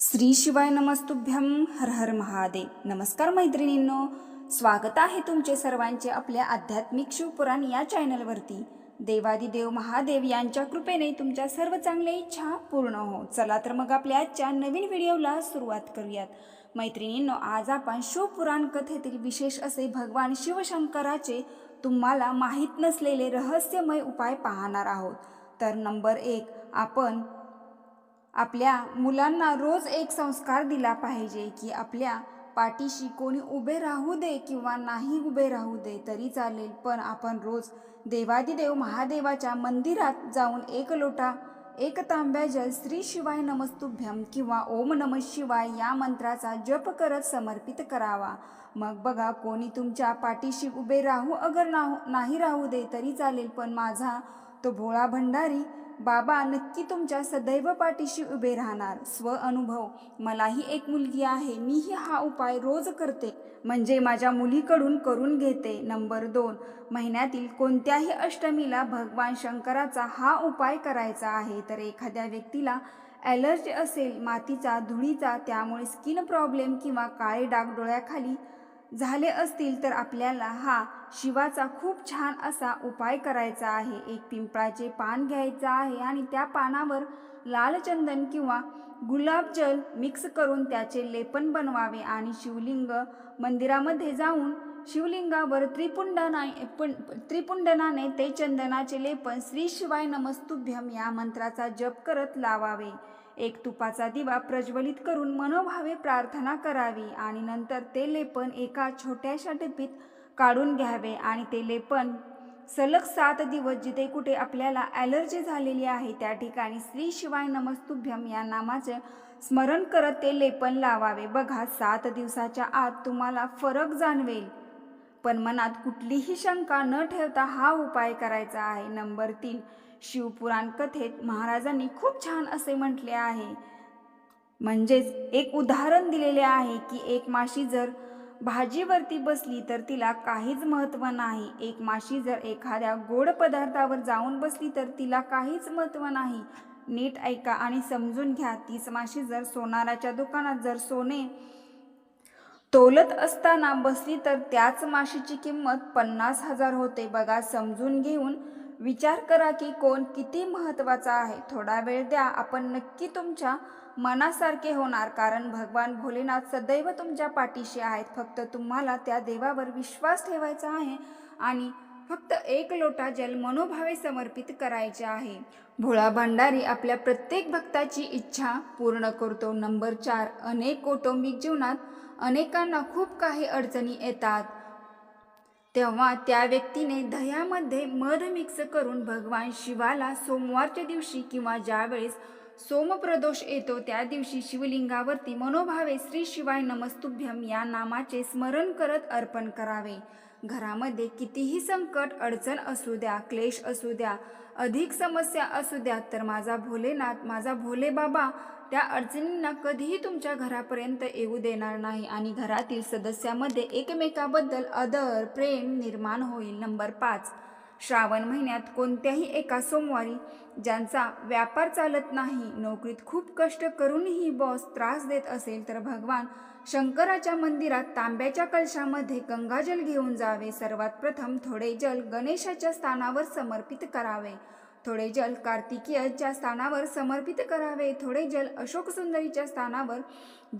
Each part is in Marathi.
श्री शिवाय नमस्तुभ्यम हर हर महादेव. नमस्कार मैत्रिणींनो. स्वागत आहे तुमचे सर्वांचे आपल्या आध्यात्मिक शिवपुराण या चॅनलवरती. देवादिदेव महादेव यांच्या कृपेने तुमच्या सर्व चांगल्या इच्छा पूर्ण हो. चला तर मग आपल्या आजच्या नवीन व्हिडिओला सुरुवात करूयात. मैत्रिणींनो आज आपण शिवपुराण कथेतील विशेष असे भगवान शिवशंकराचे तुम्हाला माहीत नसलेले रहस्यमय उपाय पाहणार आहोत. तर नंबर एक आपण आपल्या मुलांना रोज एक संस्कार दिला पाहिजे की आपल्या पाठीशी कोणी उभे राहू दे किंवा नाही उभे राहू दे तरी चालेल. पण आपण रोज देवादिदेव महादेवाच्या मंदिरात जाऊन एक लोटा एक तांब्या जल श्री शिवाय नमस्तुभ्यम किंवा ओम नम शिवाय या मंत्राचा जप करत समर्पित करावा. मग बघा कोणी तुमच्या पाठीशी उभे राहू अगर नाही राहू दे तरी चालेल. पण माझा तो भोळा भंडारी बाबा नक्की तुमच्या सदैव पाठीशी उभे राहणार. स्व अनुभव. मलाही एक मुलगी आहे. मीही हा उपाय रोज करते. म्हणजे माझ्या मुलीकडून करून घेते. नंबर दोन. महिन्यातील कोणत्याही अष्टमीला भगवान शंकराचा हा उपाय करायचा आहे. तर एखाद्या व्यक्तीला ॲलर्जी असेल मातीचा धुळीचा त्यामुळे स्किन प्रॉब्लेम किंवा काळे डाग डोळ्याखाली झाले असतील तर आपल्याला हा शिवाचा खूप छान असा उपाय करायचा आहे. एक पिंपळाचे पान घ्यायचं आहे आणि त्या पानावर लाल चंदन किंवा गुलाबजल मिक्स करून त्याचे लेपन बनवावे आणि शिवलिंग मंदिरामध्ये जाऊन शिवलिंगावर त्रिपुंडना त्रिपुंडनाने ते चंदनाचे लेपन श्री शिवाय नमस्तुभ्यम या मंत्राचा जप करत लावावे. एक तुपाचा दिवा प्रज्वलित करून मनोभावे प्रार्थना करावी आणि नंतर ते लेपन एका छोट्याशा टिपीत काढून घ्यावे आणि ते लेपन. सलग सात दिवस जिथे कुठे आपल्याला ॲलर्जी झालेली आहे त्या ठिकाणी श्री शिवाय नमस्तुभ्यम या नामाचे स्मरण करत ते लेपन लावावे. बघा सात दिवसाच्या आत तुम्हाला फरक जाणवेल. पण मनात कुठलीही शंका न ठेवता हा उपाय करायचा आहे. नंबर तीन शिवपुराण कथेत महाराजांनी खूप छान असे म्हटले आहे. म्हणजेच एक उदाहरण दिलेले आहे की एक माशी जर भाजीवरती बसली तर तिला काहीच महत्त्व नाही. एक माशी जर एखाद्या गोड पदार्थावर जाऊन बसली तर तिला काहीच महत्त्व नाही. नीट ऐका आणि समजून घ्या तीच माशी जर सोनाराच्या दुकानात जर सोने तोलत असताना बसली तर त्याच माशीची किंमत पन्नास हजार होते. बघा समजून घेऊन विचार करा की कोण किती महत्त्वाचा आहे. थोडा वेळ द्या आपण नक्की तुमच्या मनासारखे होणार कारण भगवान भोलेनाथ सदैव तुमच्या पाठीशी आहेत. फक्त तुम्हाला त्या देवावर विश्वास ठेवायचा आहे आणि फक्त एक लोटा जल मनोभावे समर्पित करायचे आहे. भोळा भंडारी आपल्या प्रत्येक भक्ताची इच्छा पूर्ण करतो. नंबर चार अनेक कौटुंबिक जीवनात अनेकांना खूप काही अडचणी येतात. तेव्हा त्या व्यक्तीने दह्यामध्ये मध मिक्स करून भगवान शिवाला सोमवारच्या दिवशी किंवा ज्यावेळेस सोमप्रदोष येतो त्या दिवशी शिवलिंगावरती मनोभावे श्री शिवाय नमस्तुभ्यम या नामाचे स्मरण करत अर्पण करावे. घरामध्ये कितीही संकट अडचण असू द्या क्लेश असू द्या अधिक समस्या असू द्या तर माझा भोलेनाथ माझा भोले बाबा त्या अडचणींना कधीही तुमच्या घरापर्यंत येऊ देणार नाही आणि घरातील सदस्यामध्ये एकमेकाबद्दल आदर प्रेम निर्माण होईल. नंबर पाच. श्रावण महिन्यात कोणत्याही एका सोमवारी ज्यांचा व्यापार चालत नाही नोकरीत खूप कष्ट करूनही बॉस त्रास देत असेल तर भगवान शंकराच्या मंदिरात तांब्याच्या कलशामध्ये गंगाजल घेऊन जावे. सर्वात प्रथम थोडे जल गणेशाच्या स्थानावर समर्पित करावे. थोडे जल कार्तिकीयच्या स्थानावर समर्पित करावे. थोडे जल अशोक सुंदरीच्या स्थानावर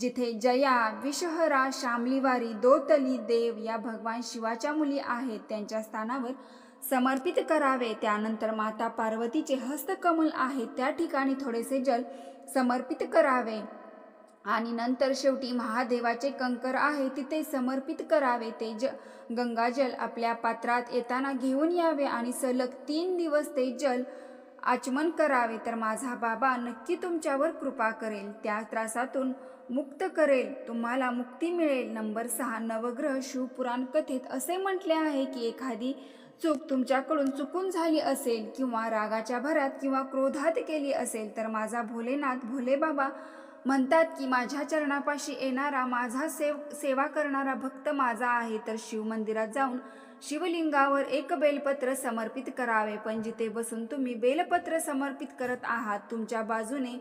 जिथे जया विषहरा शामलीवारी दोतली देव या भगवान शिवाच्या मुली आहेत त्यांच्या स्थानावर समर्पित करावे. त्यानंतर माता पार्वतीचे हस्तकमल आहे. त्या ठिकाणी थोडेसे जल समर्पित करावे. आणि नंतर शेवटी महादेवाचे कंकर आहे तिथे समर्पित करावे ते. ज गंगाजल आपल्या पात्रात येताना घेऊन यावे आणि सलग तीन दिवस ते जल आचमन करावे. तर माझा बाबा नक्की तुमच्यावर कृपा करेल. त्या त्रासातून मुक्त करेल. तुम्हाला मुक्ती मिळेल. नंबर सहा नवग्रह शिवपुराण कथेत असे म्हटले आहे की एखादी चूक तुमच्याकडून चुकून झाली असेल किंवा रागाच्या भरात किंवा क्रोधात केली असेल तर माझा भोलेनाथ भोले बाबा म्हणतात की माझ्या चरणापाशी येणारा माझा सेव सेवा करणारा भक्त माझा आहे. तर शिवमंदिरात जाऊन शिवलिंगावर एक बेलपत्र समर्पित करावे. पण जिथे बसून तुम्ही बेलपत्र समर्पित करत आहात तुमच्या बाजूने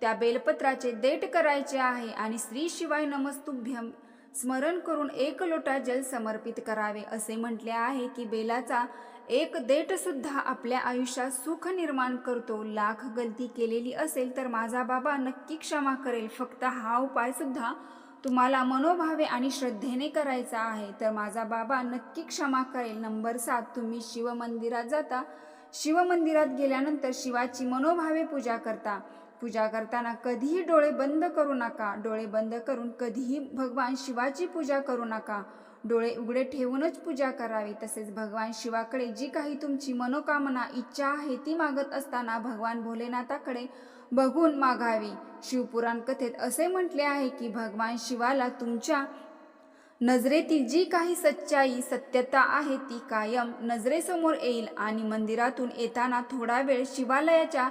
त्या बेलपत्राचे देठ करायचे आहे आणि श्री शिवाय नमस्तुभ्यम स्मरण करून एक लोटा जल समर्पित करावे. असे म्हटले आहे की बेलाचा एक देठ सुद्धा आपल्या आयुष्यात सुख निर्माण करतो लाख गलती केलेली असेल तर माझा बाबा नक्की क्षमा करेल. फक्त हा उपाय सुद्धा तुम्हाला मनोभावे आणि श्रद्धेने करायचा आहे. तर माझा बाबा नक्की क्षमा करेल. नंबर सात तुम्ही शिवमंदिरात जाता. शिवमंदिरात गेल्यानंतर शिवाची मनोभावे पूजा करता. पूजा करताना कधीही डोळे बंद करू नका. डोळे बंद करून कधीही भगवान शिवाची पूजा करू नका. डोळे उघडे ठेवूनच पूजा करावी. तसेच भगवान शिवाकडे जी काही तुमची मनोकामना इच्छा आहे ती मागत असताना भगवान भोलेनाथाकडे बघून मागावी. शिवपुराण कथेत असे म्हटले आहे की भगवान शिवाला तुमच्या नजरेतील जी काही सच्चाई सत्यता आहे ती कायम नजरेसमोर येईल आणि मंदिरातून येताना थोडा वेळ शिवालयाच्या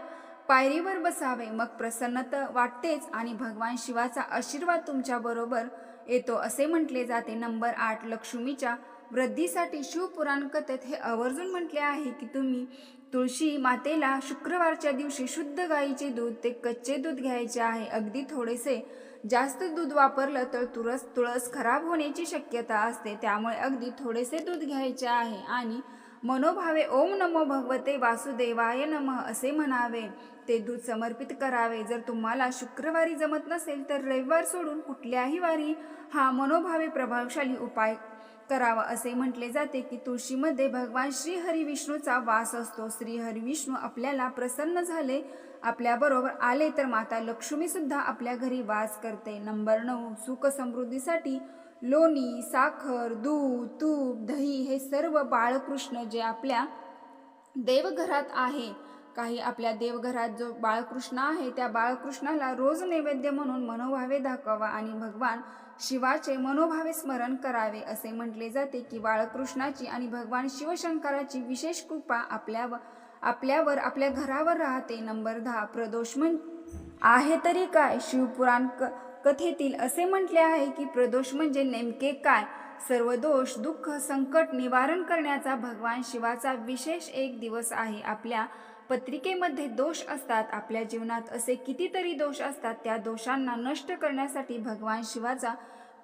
पायरीवर बसावे. मग प्रसन्नता वाटतेच आणि भगवान शिवाचा आशीर्वाद तुमच्याबरोबर येतो. असे म्हटले जाते. नंबर आठ लक्ष्मीच्या वृद्धीसाठी शिवपुराण कथेत हे आवर्जून म्हटले आहे की तुम्ही तुळशी मातेला शुक्रवारच्या दिवशी शुद्ध गाईचे दूध ते कच्चे दूध घ्यायचे आहे. अगदी थोडेसे जास्त दूध वापरलं तर तुळस तुळस खराब होण्याची शक्यता असते. त्यामुळे अगदी थोडेसे दूध घ्यायचे आहे आणि मनोभावे ओम नमो भगवते वासुदेवाय नमः असे म्हणावे. ते दूध समर्पित करावे. जर तुम्हाला शुक्रवारी जमत नसेल तर रविवार सोडून कुठल्याही वारी हा मनोभावे प्रभावशाली उपाय करावा असे म्हटले जाते की तुळशीमध्ये भगवान श्री हरी विष्णूचा वास असतो. श्री हरी विष्णू आपल्याला प्रसन्न झाले आपल्याबरोबर आले तर माता लक्ष्मी सुद्धा आपल्या घरी वास करते. नंबर नऊ सुख समृद्धीसाठी लोणी साखर दूध तूप दही हे सर्व बाळकृष्ण जे आपल्या देवघरात आहे. काही आपल्या देवघरात जो बाळकृष्ण आहे त्या बाळकृष्णाला रोज नैवेद्य म्हणून मनोभावे दाखवा आणि भगवान शिवाचे मनोभावे स्मरण करावे असे म्हटले जाते की बाळकृष्णाची आणि भगवान शिवशंकराची विशेष कृपा आपल्यावर आपल्यावर आपल्या घरावर राहते. नंबर दहा प्रदोष म्हण आहे तरी काय? शिवपुराण क कथेतील असे म्हटले आहे की प्रदोष म्हणजे नेमके काय? सर्व दोष दुःख संकट निवारण करण्याचा भगवान शिवाचा विशेष एक दिवस आहे. आपल्या पत्रिकेमध्ये दोष असतात. आपल्या जीवनात असे कितीतरी दोष असतात. त्या दोषांना नष्ट करण्यासाठी भगवान शिवाचा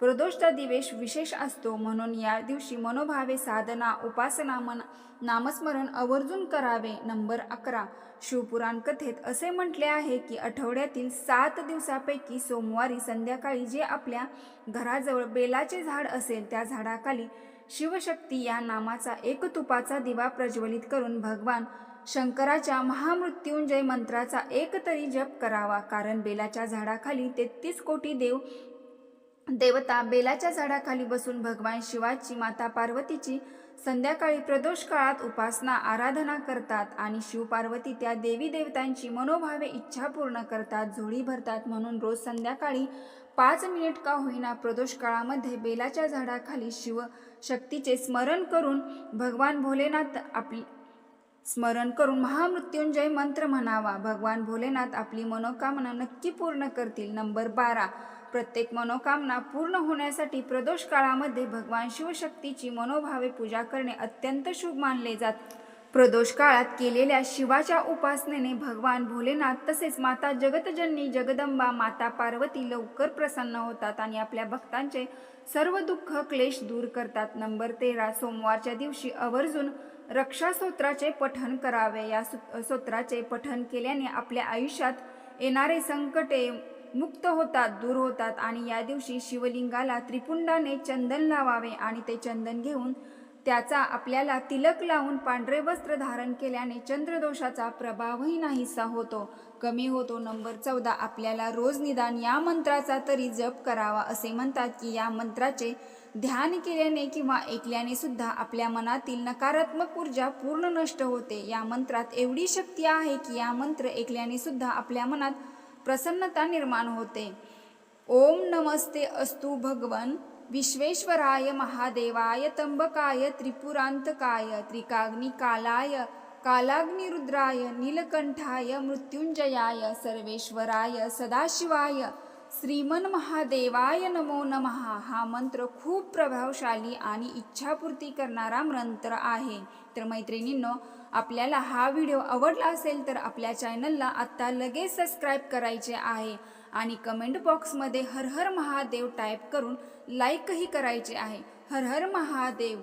प्रदोषचा दिवेश विशेष असतो. म्हणून या दिवशी मनोभावे साधना उपासना मन नामस्मरण आवर्जून करावे. नंबर अकरा. शिवपुराण कथेत असे म्हटले आहे की आठवड्यातील सात दिवसापैकी सोमवारी संध्याकाळी जे आपल्या घराजवळ बेलाचे झाड असेल त्या झाडाखाली शिवशक्ती या नामाचा एक तुपाचा दिवा प्रज्वलित करून भगवान शंकराच्या महामृत्युंजय मंत्राचा एक तरी जप करावा. कारण बेलाच्या झाडाखाली तेहतीस कोटी देव देवता बेलाच्या झाडाखाली बसून भगवान शिवाची माता पार्वतीची संध्याकाळी प्रदोष काळात उपासना आराधना करतात आणि शिवपार्वती त्या देवी देवतांची मनोभावे इच्छा पूर्ण करतात झोळी भरतात म्हणून रोज संध्याकाळी पाच मिनिट का होईना प्रदोष काळामध्ये बेलाच्या झाडाखाली शिव शक्तीचे स्मरण करून भगवान भोलेनाथ आपली स्मरण करून महामृत्युंजय मंत्र म्हणावा. भगवान भोलेनाथ आपली मनोकामना नक्की पूर्ण करतील. नंबर बारा. प्रत्येक मनोकामना पूर्ण होण्यासाठी प्रदोष काळामध्ये भगवान शिवशक्तीची मनोभावे पूजा करणे अत्यंत शुभ मानले जात. प्रदोष काळात केलेल्या शिवाच्या उपासनेने भगवान भोलेनाथ तसेच माता जगतजननी जगदंबा माता पार्वती लवकर प्रसन्न होतात आणि आपल्या भक्तांचे सर्व दुःख क्लेश दूर करतात. नंबर तेरा सोमवारच्या दिवशी आवर्जून रक्षा स्तोत्राचे पठण करावे. या सूत्राचे स्तोत्राचे पठण केल्याने आपल्या आयुष्यात येणारे संकटे मुक्त होतात दूर होतात आणि या दिवशी शिवलिंगाला त्रिपुंडाने चंदन लावावे आणि ते चंदन घेऊन त्याचा आपल्याला तिलक लावून पांढरे वस्त्र धारण केल्याने चंद्रदोषाचा प्रभावही नाहीसा होतो. कमी होतो नंबर चौदा आपल्याला रोज निदान या मंत्राचा तरी जप करावा असे म्हणतात की या मंत्राचे ध्यान केल्याने किंवा ऐकल्याने सुद्धा आपल्या मनातील नकारात्मक ऊर्जा पूर्ण नष्ट होते. या मंत्रात एवढी शक्ती आहे की या मंत्र ऐकल्याने सुद्धा आपल्या मनात प्रसन्नता निर्माण होते. ओम नमस्ते अस्तु भगवन विश्वेश्वराय महादेवाय तंबकाय त्रिपुरांतकाय त्रिकाग्निकालाय कालाग्निरुद्राय नीलकंठाय मृत्युंजयाय सर्वेश्वराय सदाशिवाय श्रीमन महादेवाय नमो नमः. हा मंत्र खूप प्रभावशाली आणि इच्छापूर्ती करणारा मंत्र आहे. तर मैत्रिणींनो आपल्याला हा व्हिडिओ आवडला असेल तर आपल्या चॅनलला आत्ता लगेच सबस्क्राईब करायचे आहे. आणि कमेंट बॉक्समध्ये हर हर महादेव टाईप करून लाईकही करायचे आहे. हर हर महादेव.